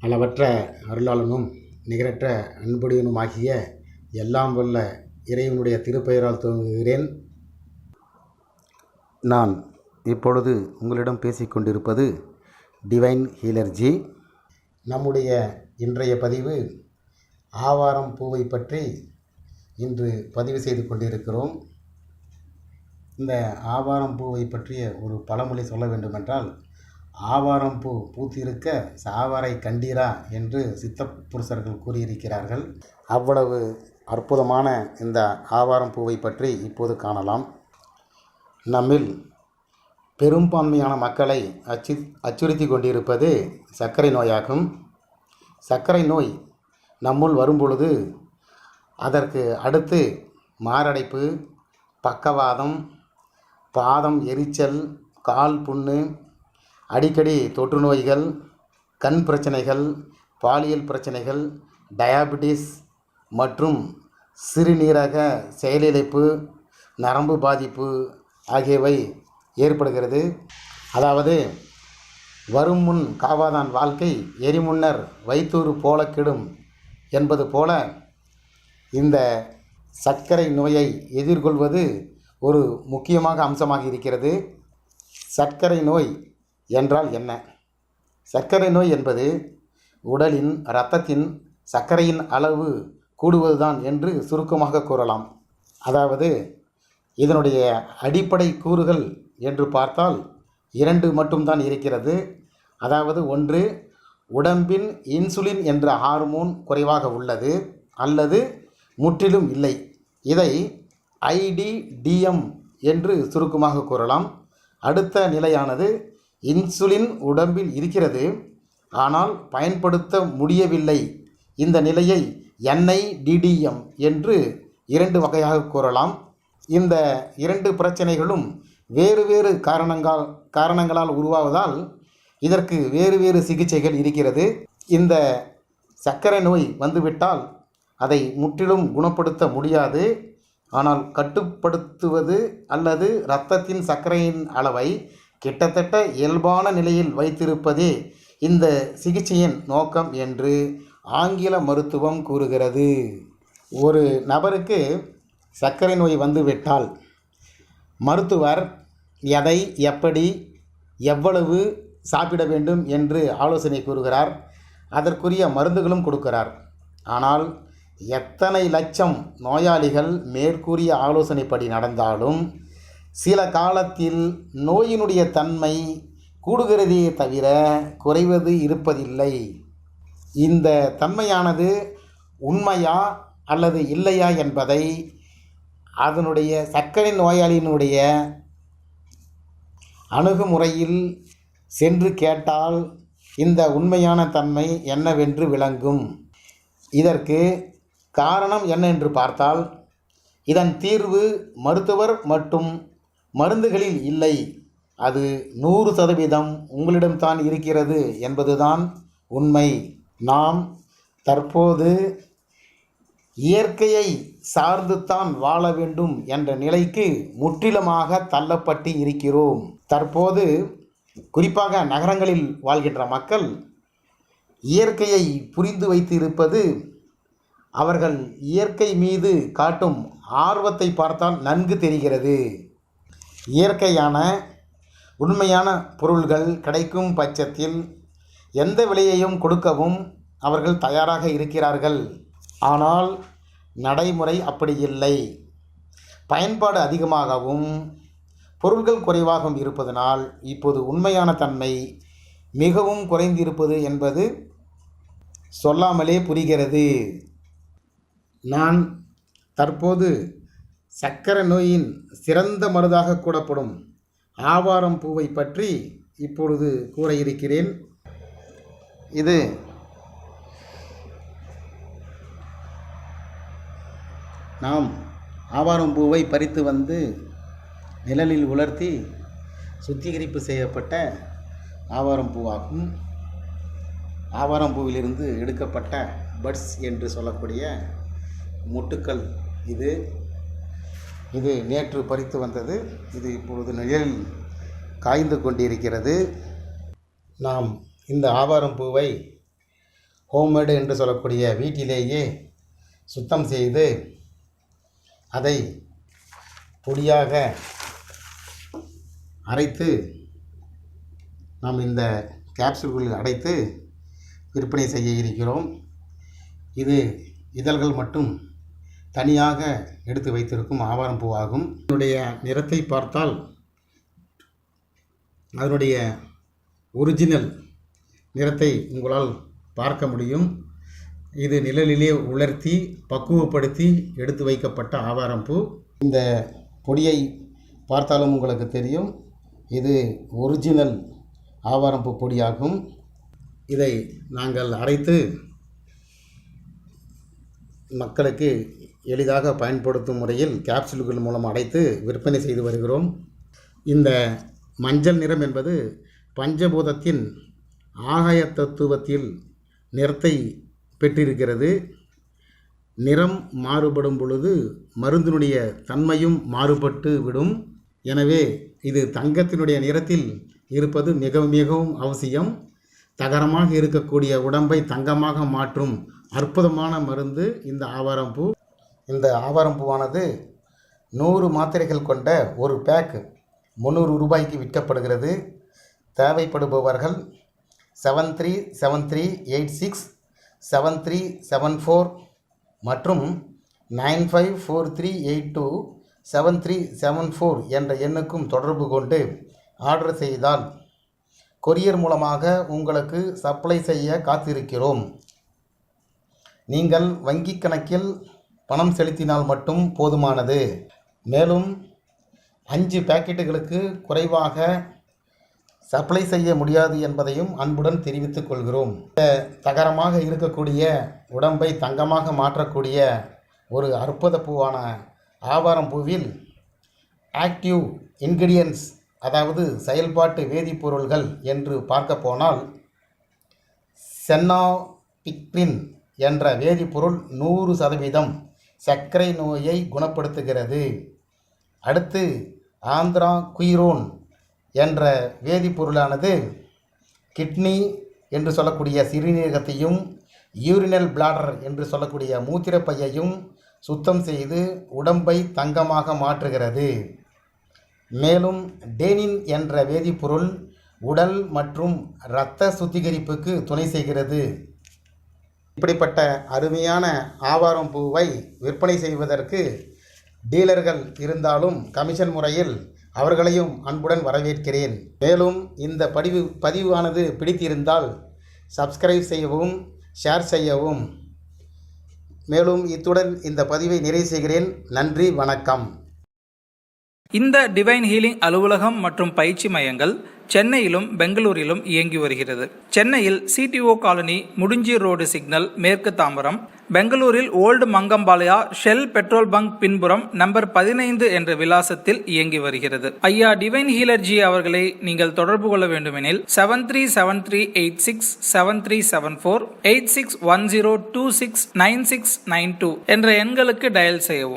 அளவற்ற அருளாளனும் நிகரற்ற அன்புடையனுமாகிய எல்லாம் வல்ல இறைவனுடைய திருப்பெயரால் துவங்குகிறேன். நான் இப்பொழுது உங்களிடம் பேசிக்கொண்டிருப்பது டிவைன் ஹீலர்ஜி நம்முடைய இன்றைய பதிவு ஆவாரம் பூவை பற்றி இன்று பதிவு செய்து கொண்டிருக்கிறோம். இந்த ஆவாரம் பூவை பற்றிய ஒரு பழமொழி சொல்ல வேண்டுமென்றால் ஆவாரம் பூ பூத்திருக்க சாவாரை கண்டீரா என்று சித்த புருஷர்கள் கூறியிருக்கிறார்கள். அவ்வளவு அற்புதமான இந்த ஆவாரம் பூவை பற்றி இப்போது காணலாம். நம்மில் பெரும்பான்மையான மக்களை அச்சு அச்சுறுத்தி கொண்டிருப்பது சர்க்கரை நோயாகும். சர்க்கரை நோய் நம்முள் வரும்பொழுது அதற்கு அடுத்து மாரடைப்பு பக்கவாதம் பாதம் எரிச்சல் கால் புண்ணு அடிக்கடி தொற்று நோய்கள் கண் பிரச்சனைகள் பாலியல் பிரச்சனைகள் டயாபெட்டிஸ் மற்றும் சிறுநீரக செயலிழப்பு நரம்பு பாதிப்பு ஆகியவை ஏற்படுகிறது. அதாவது வரும் முன் காவாதான் வாழ்க்கை எரிமுன்னர் வைத்தூறு போல கெடும் என்பது போல இந்த சர்க்கரை நோயை எதிர்கொள்வது ஒரு முக்கியமாக அம்சமாக இருக்கிறது. சர்க்கரை நோய் என்றால் என்ன? சர்க்கரை நோய் என்பது உடலின் இரத்தத்தின் சர்க்கரையின் அளவு கூடுவதுதான் என்று சுருக்கமாக கூறலாம். அதாவது இதனுடைய அடிப்படை கூறுகள் என்று பார்த்தால் இரண்டு மட்டும்தான் இருக்கிறது. அதாவது ஒன்று உடம்பின் இன்சுலின் என்ற ஹார்மோன் குறைவாக உள்ளது அல்லது முற்றிலும் இல்லை. இதை ஐடிடிஎம் என்று சுருக்கமாக கூறலாம். அடுத்த நிலையானது இன்சுலின் உடம்பில் இருக்கிறது. ஆனால் பயன்படுத்த முடியவில்லை. இந்த நிலையை என்ஐடிடிஎம் என்று இரண்டு வகையாக கூறலாம். இந்த இரண்டு பிரச்சனைகளும் வேறு வேறு காரணங்கள் காரணங்களால் உருவாவதால் இதற்கு வேறு வேறு சிகிச்சைகள் இருக்கிறது. இந்த சர்க்கரை நோய் வந்துவிட்டால் அதை முற்றிலும் குணப்படுத்த முடியாது. ஆனால் கட்டுப்படுத்துவது அல்லது இரத்தத்தின் சர்க்கரையின் அளவை கிட்டத்தட்ட இயல்பான நிலையில் வைத்திருப்பதே இந்த சிகிச்சையின் நோக்கம் என்று ஆங்கில மருத்துவம் கூறுகிறது. ஒரு நபருக்கு சர்க்கரை நோய் வந்துவிட்டால் மருத்துவர் எதை எப்படி எவ்வளவு சாப்பிட வேண்டும் என்று ஆலோசனை கூறுகிறார். அதற்குரிய மருந்துகளும் கொடுக்கிறார். ஆனால் எத்தனை லட்சம் நோயாளிகள் மேற்கூறிய ஆலோசனைப்படி நடந்தாலும் சில காலத்தில் நோயினுடைய தன்மை கூடுகிறதே தவிர குறைவது இருப்பதில்லை. இந்த தன்மையானது உண்மையா அல்லது இல்லையா என்பதை அதனுடைய சர்க்கரை நோயாளியினுடைய அணுகுமுறையில் சென்று கேட்டால் இந்த உண்மையான தன்மை என்னவென்று விளங்கும். இதற்கு காரணம் என்ன என்று பார்த்தால் இதன் தீர்வு மருத்துவர் மற்றும் மருந்துகளில் இல்லை. அது நூறு சதவீதம் உங்களிடம்தான் இருக்கிறது என்பதுதான் உண்மை. நாம் தற்போது இயற்கையை சார்ந்துத்தான் வாழ வேண்டும் என்ற நிலைக்கு முற்றிலுமாக தள்ளப்பட்டு இருக்கிறோம். தற்போது குறிப்பாக நகரங்களில் வாழ்கின்ற மக்கள் இயற்கையை புரிந்து வைத்து இருப்பது அவர்கள் இயற்கை மீது காட்டும் ஆர்வத்தை பார்த்தால் நன்கு தெரிகிறது. இயற்கையான உண்மையான பொருள்கள் கிடைக்கும் பட்சத்தில் எந்த விலையையும் கொடுக்கவும் அவர்கள் தயாராக இருக்கிறார்கள். ஆனால் நடைமுறை அப்படி இல்லை. பயன்பாடு அதிகமாகவும் பொருள்கள் குறைவாகவும் இருப்பதனால் இப்போது உண்மையான தன்மை மிகவும் குறைந்திருப்பது என்பது சொல்லாமலே புரிகிறது. நான் தற்போது சக்கரை நோயின் சிறந்த மருந்தாக கூடப்படும் ஆவாரம் பூவை பற்றி இப்பொழுது கூற இருக்கிறேன் இது நாம் ஆவாரம் பூவை பறித்து வந்து நிழலில் உலர்த்தி சுத்திகரிப்பு செய்யப்பட்ட ஆவாரம் பூவாகும். ஆவாரம் பூவிலிருந்து எடுக்கப்பட்ட பட்ஸ் என்று சொல்லக்கூடிய மொட்டுக்கள் இது. இது நேற்று பறித்து வந்தது. இது இப்பொழுது நிழலில் காய்ந்து கொண்டிருக்கிறது. நாம் இந்த ஆவாரம் பூவை ஹோம்மேடு என்று சொல்லக்கூடிய வீட்டிலேயே சுத்தம் செய்து அதை பொடியாக அரைத்து நாம் இந்த கேப்சூல்களில் அடைத்து விற்பனை செய்ய இருக்கிறோம். இது இதழ்கள் மட்டும் தனியாக எடுத்து வைத்திருக்கும் ஆவாரம் பூவாகும். இதனுடைய நிறத்தை பார்த்தால் அதனுடைய ஒரிஜினல் நிறத்தை உங்களால் பார்க்க முடியும். இது நிழலிலே உலர்த்தி பக்குவப்படுத்தி எடுத்து வைக்கப்பட்ட ஆவாரம் பூ. இந்த பொடியை பார்த்தாலும் உங்களுக்கு தெரியும். இது ஒரிஜினல் ஆவாரம் பூ பொடியாகும். இதை நாங்கள் அரைத்து மக்களுக்கு எளிதாக பயன்படுத்தும் முறையில் கேப்சூல்கள் மூலம் அடைத்து விற்பனை செய்து வருகிறோம். இந்த மஞ்சள் நிறம் என்பது பஞ்சபூதத்தின் ஆகாய தத்துவத்தில் நிறத்தை பெற்றிருக்கிறது. நிறம் மாறுபடும் பொழுது மருந்தினுடைய தன்மையும் மாறுபட்டு விடும். எனவே இது தங்கத்தினுடைய நிறத்தில் இருப்பது மிக மிகவும் அவசியம். தகரமாக இருக்கக்கூடிய உடம்பை தங்கமாக மாற்றும் அற்புதமான மருந்து இந்த ஆவாரம் பூ. இந்த ஆவாரம்பூவானது நூறு மாத்திரைகள் கொண்ட ஒரு பேக் முந்நூறு ரூபாய்க்கு விற்கப்படுகிறது. தேவைப்படுபவர்கள் seven three seven three eight six seven three seven four மற்றும் nine five four three eight two seven three seven four என்ற எண்ணுக்கும் தொடர்பு கொண்டு ஆர்டர் செய்தால் கொரியர் மூலமாக உங்களுக்கு சப்ளை செய்ய காத்திருக்கிறோம். நீங்கள் வங்கிக் கணக்கில் பணம் செலுத்தினால் மட்டும் போதுமானது. மேலும் அஞ்சு பாக்கெட்டுகளுக்கு குறைவாக சப்ளை செய்ய முடியாது என்பதையும் அன்புடன் தெரிவித்துக் கொள்கிறோம். இந்த தகரமாக இருக்கக்கூடிய உடம்பை தங்கமாக மாற்றக்கூடிய ஒரு அற்புத பூவான ஆவாரம் பூவில் ஆக்டிவ் இன்கிரியன்ஸ் அதாவது செயல்பாட்டு வேதிப்பொருள்கள் என்று பார்க்க போனால் சென்னாபிக்ரின் என்ற வேதிப்பொருள் நூறு சதவீதம் சர்க்கரை நோயை குணப்படுத்துகிறது. அடுத்து ஆந்திரா குயிரோன் என்ற வேதிப்பொருளானது கிட்னி என்று சொல்லக்கூடிய சிறுநீரகத்தையும் யூரினல் பிளாடர் என்று சொல்லக்கூடிய மூத்திரப்பையையும் சுத்தம் செய்து உடம்பை தங்கமாக மாற்றுகிறது. மேலும் டேனின் என்ற வேதிப்பொருள் உடல் மற்றும் இரத்த சுத்திகரிப்புக்கு துணை செய்கிறது. இப்படிப்பட்ட அருமையான ஆவாரம் பூவை விற்பனை செய்வதற்கு டீலர்கள் இருந்தாலும் கமிஷன் முறையில் அவர்களையும் அன்புடன் வரவேற்கிறேன். மேலும் இந்த பதிவு பதிவானது பிடித்திருந்தால் சப்ஸ்கிரைப் செய்யவும் ஷேர் செய்யவும். மேலும் இத்துடன் இந்த பதிவை நிறைவு செய்கிறேன். நன்றி வணக்கம். இந்த டிவைன் ஹீலிங் அலுவலகம் மற்றும் பயிற்சி மையங்கள் சென்னையிலும் பெங்களூரிலும் இயங்கி வருகிறது. சென்னையில் சிடிஓ காலனி முடிஞ்சி ரோடு சிக்னல் மேற்கு தாம்பரம் பெங்களூரில் old Mangampalya Shell petrol bunk பின்புறம் நம்பர் பதினைந்து என்ற விலாசத்தில் இயங்கி வருகிறது. ஐயா டிவைன் ஹீலர்ஜி அவர்களை நீங்கள் தொடர்பு கொள்ள வேண்டுமெனில் seven three seven three eight six seven three seven four eight six one zero two six nine six nine two என்ற எண்களுக்கு டயல் செய்யவும்.